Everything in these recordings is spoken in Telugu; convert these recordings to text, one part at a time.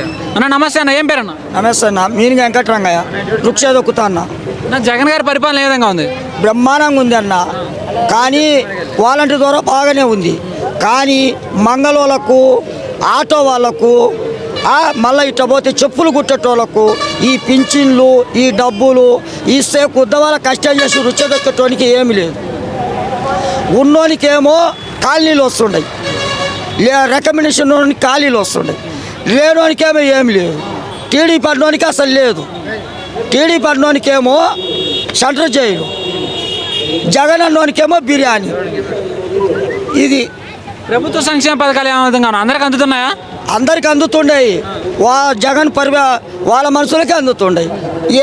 ఓకే అన్న నమస్తే అన్న ఏం పేరు అన్న నమస్తే అన్న మీనింగ్ వెంకటరంగయ్య వృక్ష దొక్కుతా అన్న నా జగన్ గారి పరిపాలన ఏ విధంగా ఉంది? బ్రహ్మాండంగా ఉంది అన్న. కానీ వాలంటీర్ ద్వారా బాగానే ఉంది. కానీ మంగళోళ్ళకు ఆటో వాళ్ళకు మళ్ళీ ఇట్ట పోతే చెప్పులు కుట్టేటోళ్ళకు ఈ పింఛన్లు ఈ డబ్బులు ఇస్తే కుద్దవాళ్ళ కష్టం చేసి రుచి దొక్కటోనికి ఏమి లేదు. ఉన్నోనికేమో కాలనీలు వస్తుండయి. లే రికమెండేషన్ ఖాళీలు వస్తుండయి. లేనోనికేమో ఏమి లేదు. టీడీ పడినోనికి అసలు లేదు. టీడీ పడినోనికేమో సెంటర్ జైలు జగన్ అన్నోనికేమో బిర్యానీ. ఇది ప్రభుత్వ సంక్షేమ పథకాలు ఏ విధంగా ఉన్నాయి అందరికి అందుతున్నాయా? అందరికి అందుతుండయి. వా జగన్ పరివా వాళ్ళ మనుషులకే అందుతుండయి.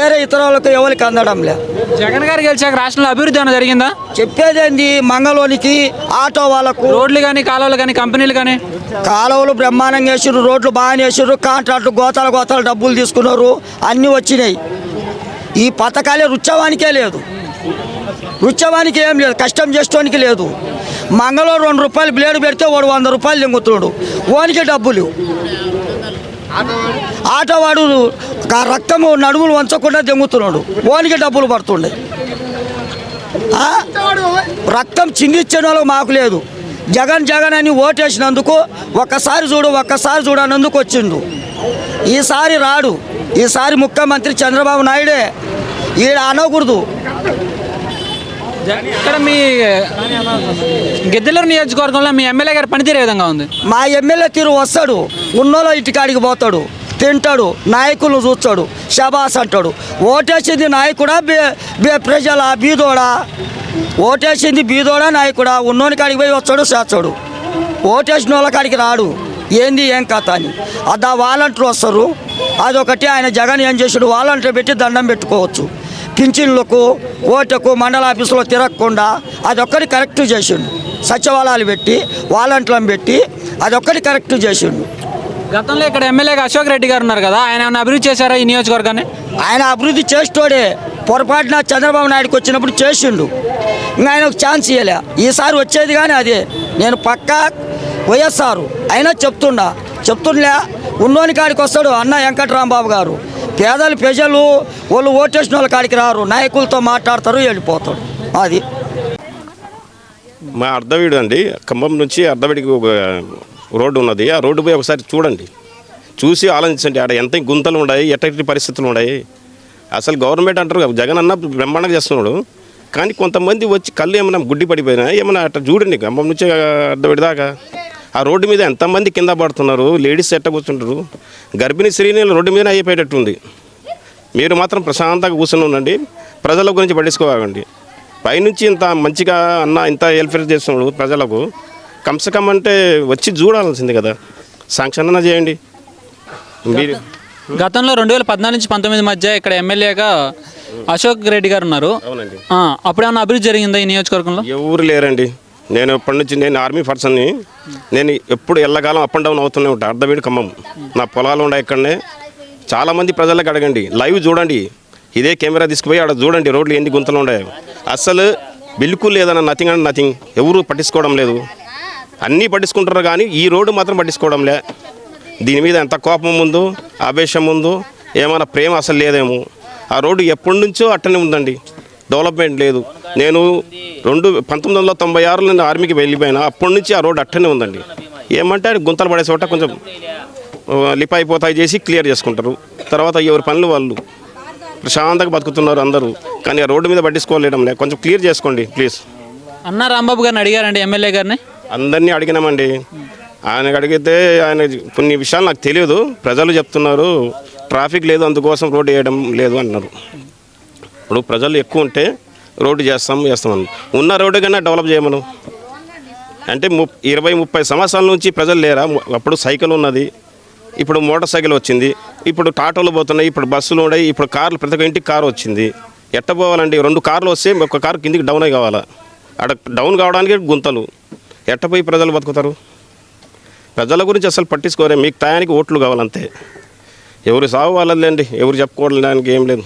ఏరే ఇతర వాళ్ళకి ఎవరికి అందడం లే. జగన్ గారు గెలిచాక రాష్ట్రంలో అభివృద్ధి ఏమైనా జరిగిందా? చెప్పేదేంది? మంగళోనికి ఆటో వాళ్ళకు. రోడ్లు కానీ కాలువలు కానీ కంపెనీలు కానీ కాలువలు బ్రహ్మాండంగా వేసిర్రు రోడ్లు బాగానే వేసిర్రు కాంట్రాక్ట్లు గోతాల గోతాల డబ్బులు తీసుకున్నారు అన్నీ వచ్చినాయి. ఈ పథకాలే రుచ్చవానికే లేదు. ఉత్సవానికి ఏం లేదు కష్టం చేసుకోనికి లేదు. మంగళో రెండు రూపాయలు బ్లేడ్ పెడితే వాడు వంద రూపాయలు దింగుతున్నాడు. ఓనికి డబ్బులు. ఆటవాడు రక్తము నడుములు వంచకుండా దింగుతున్నాడు. ఓనికి డబ్బులు పడుతుండే. రక్తం చిందించిన మాకు లేదు. జగన్ జగన్ అని ఓటేసినందుకు ఒక్కసారి చూడు ఒక్కసారి చూడనందుకు వచ్చిండు. ఈసారి రాడు. ఈసారి ముఖ్యమంత్రి చంద్రబాబు నాయుడే. ఈడ అనకూడదు. ఇక్కడ మీ గిద్దలూరు నియోజకవర్గంలో మీ ఎమ్మెల్యే గారి పనితీరు ఏ విధంగా ఉంది? మా ఎమ్మెల్యే తీరు వస్తాడు ఉన్నోళ్ళ ఇంటికాడికి పోతాడు తింటాడు నాయకులను చూస్తాడు శబాస్ అంటాడు. ఓటేసింది నాయకుడా బే బే ప్రజల బీదోడా? ఓటేసింది బీదోడా నాయకుడా? ఉన్నోని కాడికి పోయి వస్తాడు చేస్తాడు. ఓటేసిన వాళ్ళ కాడికి రాడు. ఏంది ఏం కథ అని. అదా వాలంటీర్ వస్తారు. అదొకటి ఆయన జగన్ ఏం చేసాడు వాలంటీర్ పెట్టి దండం పెట్టుకోవచ్చు. పింఛన్లకు ఓటుకు మండల ఆఫీసులో తిరగకుండా అదొక్కటి కరెక్ట్ చేసిండు. సచివాలయాలు పెట్టి వాలంటీర్లను పెట్టి అదొక్కటి కరెక్ట్ చేసిండు. గతంలో ఇక్కడ ఎమ్మెల్యేగా అశోక్ రెడ్డి గారు ఉన్నారు కదా ఆయన ఏమైనా అభివృద్ధి చేశారా ఈ నియోజకవర్గాన్ని? ఆయన అభివృద్ధి చేస్తోడే పొరపాటున చంద్రబాబు నాయుడుకి వచ్చినప్పుడు చేసిండు. ఇంకా ఆయనకు ఛాన్స్ ఇవ్వలే ఈసారి వచ్చేది కానీ అదే. నేను పక్కా వైఎస్ఆర్ అయినా చెప్తుండా చెప్తుండలే ఉన్నోని కాడికి వస్తాడు అన్న వెంకటరాంబాబు గారు. పేదలు ప్రజలు వాళ్ళు ఓటేసిన వాళ్ళ కాడికి రారు. నాయకులతో మాట్లాడతారు వెళ్ళిపోతాడు. అది మా అర్ధవీడు అండి. ఖమ్మం నుంచి అర్ధవీడికి ఒక రోడ్డు ఉన్నది. ఆ రోడ్డు పోయి ఒకసారి చూడండి. చూసి ఆలోచించండి. ఆడ ఎంత గుంతలు ఉన్నాయి ఎట్టటి పరిస్థితులు ఉన్నాయి. అసలు గవర్నమెంట్ అంటారు జగన్ అన్న బ్రహ్మాండంగా చేస్తున్నాడు. కానీ కొంతమంది వచ్చి కళ్ళు ఏమైనా గుడ్డి పడిపోయినా ఏమైనా అట్లా చూడండి. ఖమ్మం నుంచి అర్ధవీడి దాకా. ఆ రోడ్డు మీద ఎంతమంది కింద పడుతున్నారు? లేడీస్ ఎట్ట కూర్చుంటారు? గర్భిణీ స్త్రీని రోడ్డు మీద అయిపోయేటట్టుంది. మీరు మాత్రం ప్రశాంతంగా కూర్చొని ఉండండి. ప్రజల గురించి పట్టించుకోవాలండి పైనుంచి ఇంత మంచిగా అన్న ఇంత వెల్ఫేర్ చేస్తున్నాడు ప్రజలకు కమ్సకమ్ అంటే వచ్చి చూడాల్సింది కదా. శాంక్షన్ అన్న చేయండి. మీరు గతంలో రెండు వేల పద్నాలుగు నుంచి పంతొమ్మిది మధ్య ఇక్కడ ఎమ్మెల్యేగా అశోక్ రెడ్డి గారు ఉన్నారు. అవునండి. అప్పుడు ఏమైనా అభివృద్ధి జరిగిందా ఈ నియోజకవర్గంలో? ఎవరు లేరండి. నేను ఎప్పటి నుంచి నేను ఆర్మీ పర్సన్ని నేను ఎప్పుడు ఎల్లకాలం అప్ అండ్ డౌన్ అవుతూనే ఉంటాను అర్ధవీడి ఖమ్మం. నా పొలాలు ఉన్నాయి ఇక్కడనే. చాలామంది ప్రజలకు అడగండి లైవ్ చూడండి. ఇదే కెమెరా తీసుకుపోయి ఆడ చూడండి రోడ్లు ఎన్ని గుంతలు ఉండేవి అసలు బిల్కుల్ లేదన్న నథింగ్ అండ్ నథింగ్ ఎవరు పట్టించుకోవడం లేదు. అన్నీ పట్టించుకుంటారు కానీ ఈ రోడ్డు మాత్రం పట్టించుకోవడం లే. దీని మీద ఎంత కోపం ఉందో ఆవేశం ఉందో ఏమైనా ప్రేమ అసలు లేదేమో. ఆ రోడ్డు ఎప్పటి నుంచో అట్టనే ఉందండి. డెవలప్మెంట్ లేదు. నేను రెండు పంతొమ్మిది వందల తొంభై ఆరులో నేను ఆర్మీకి వెళ్ళిపోయినా అప్పటి నుంచి ఆ రోడ్డు అట్టనే ఉందండి. ఏమంటే గుంతలు పడే చోట కొంచెం ఆ, లిప్ అయిపోతాయి చేసి క్లియర్ చేసుకుంటారు. తర్వాత ఎవరి పనులు వాళ్ళు ప్రశాంతంగా బతుకుతున్నారు అందరూ. కానీ ఆ రోడ్డు మీద పట్టించుకోలేడం లే. కొంచెం క్లియర్ చేసుకోండి ప్లీజ్. అన్న రాంబాబు గారిని అడిగారండి ఎమ్మెల్యే గారిని? అందరినీ అడిగినామండి. ఆయనకు అడిగితే ఆయన కొన్ని విషయాలు నాకు తెలియదు. ప్రజలు చెప్తున్నారు ట్రాఫిక్ లేదు అందుకోసం రోడ్డు వేయడం లేదు అంటున్నారు. ఇప్పుడు ప్రజలు ఎక్కువ ఉంటే రోడ్డు చేస్తాం చేస్తామని ఉన్న రోడ్డు కన్నా డెవలప్ చేయమను అంటే ము ఇరవై ముప్పై సంవత్సరాల నుంచి ప్రజలు లేరా? అప్పుడు సైకిల్ ఉన్నది. ఇప్పుడు మోటార్ సైకిల్ వచ్చింది. ఇప్పుడు టాటోలు పోతున్నాయి ఇప్పుడు బస్సులు ఉన్నాయి ఇప్పుడు కార్లు ప్రతి ఒక్క ఇంటికి కారు వచ్చింది. ఎట్ట పోవాలండి? రెండు కార్లు వస్తే ఒక కారు కిందికి డౌన్ అయి కావాలా? అక్కడ డౌన్ కావడానికి గుంతలు. ఎట్ట పోయి ప్రజలు బతుకుతారు? ప్రజల గురించి అసలు పట్టించుకోరే. మీకు టయానికి ఓట్లు కావాలంతే. ఎవరు సాగు వాళ్ళదండి ఎవరు చెప్పుకోవడానికి ఏం లేదు.